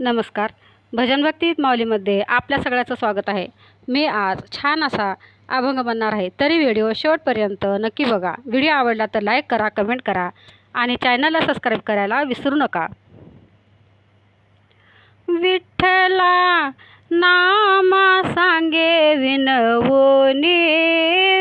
नमस्कार. भजन भक्ती माऊलीमध्ये आपल्या सगळ्याचं स्वागत आहे. मी आज छान असा अभंग बनणार आहे. तरी व्हिडिओ शेवटपर्यंत नक्की बघा. व्हिडिओ आवडला तर लाईक करा कमेंट करा आणि चॅनलला सबस्क्राईब करायला विसरू नका. विठ्ठला नामा सांगे विनवोनी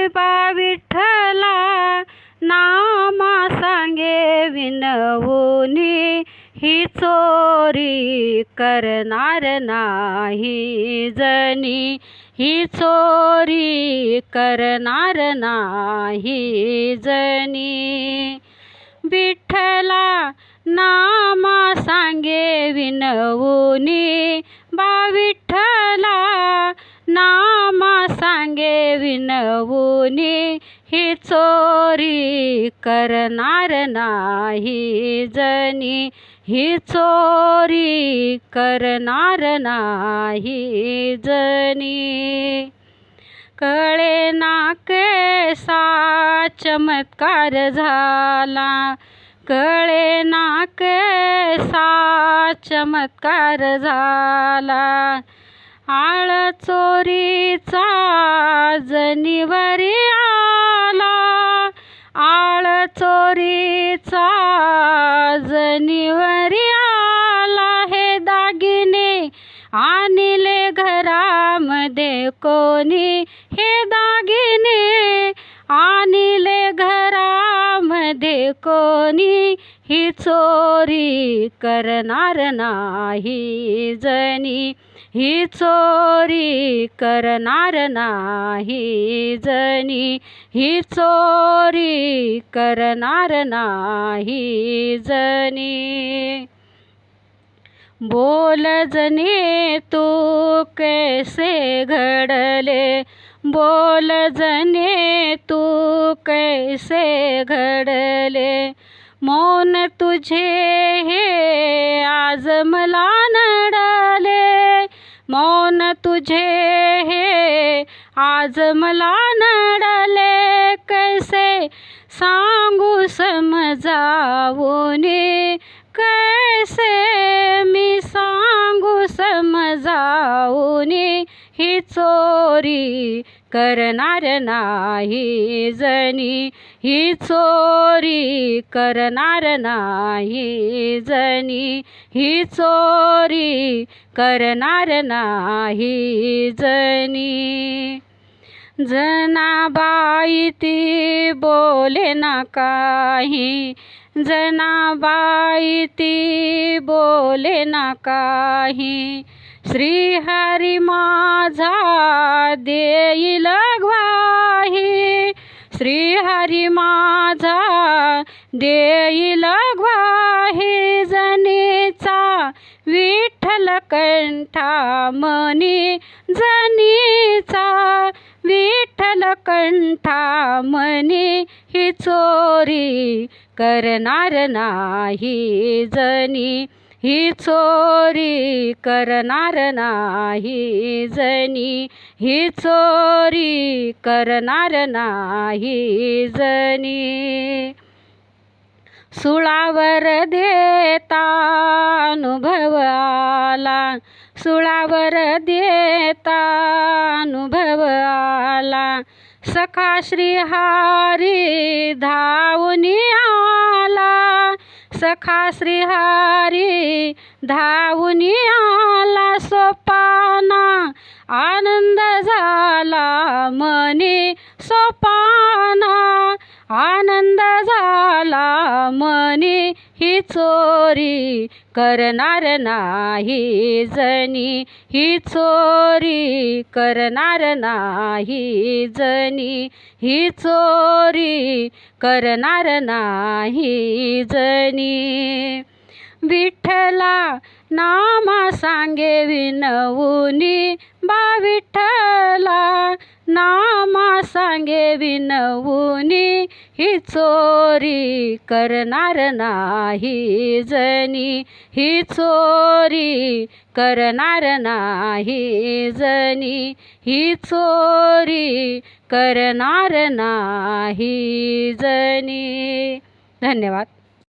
बा विठ्ठला नामा सांगे विनवोनी ही चोरी करणार नाही जनी ही चोरी करणार नाही जनी विठ्ठला नामा सांगे विनवुनी. बा विठ्ठला नामा सांगे विनवुनी. ही चोरी करणार नाही जनी. ही चोरी करणार नाही जनी. कळे ना केसा चमत्कार झाला. कळे ना केसा चमत्कार झाला. आळ चोरीचा जनिवरी चोरीचा जनिवरी आला हे दागिने. आणले घरामध्ये कोणी? हे दागिने. आणले घरामध्ये कोणी? ही चोरी करणार नाही जनी. ही चोरी करणार नाही जनी. ही चोरी करणार नाही जनी. बोल जने तू कैसे घडले? बोल जने तू कैसे घडले? मौन तुझे हे आज मला नडले. मौन तुझे हे आज मला नडले. कैसे सांगू समजावूनी ही चोरी करणार नाही जणी. ही चोरी करणार नाही जणी. ही चोरी करणार नाही जनी जनाबाई ती बोले ना काही. जनाबाई ती बोले ना काही. श्रीहरी माझा देईल ग्वाही. श्रीहरी माझा देईल ग्वाही. जनीचा विठ्ठल कंठा मनी जनीचा विठ्ठल कंठा मनी ही चोरी करणार नाही जनी. ही चोरी करणार नाही जनी. ही चोरी करणार नाही जनी. सुळावर देता अनुभव आला सुळावर देता अनुभव आला सखा श्रीहारी धावनी आला. सखा श्रीहारी धावनी आला. सोपाना आनंद झाला मनी सोपाना. आनंद झाला मनी ही चोरी करणार नाही जनी ही चोरी करणार नाही जनी ही चोरी करणार नाही जनी विठ्ठला नामा सांगे विनवुनी बा विठ्ठला ना सांगे विनवुनी ही चोरी करणार नाही जनी. ही चोरी करणार नाही जनी. ही चोरी करणार नाही जनी. धन्यवाद.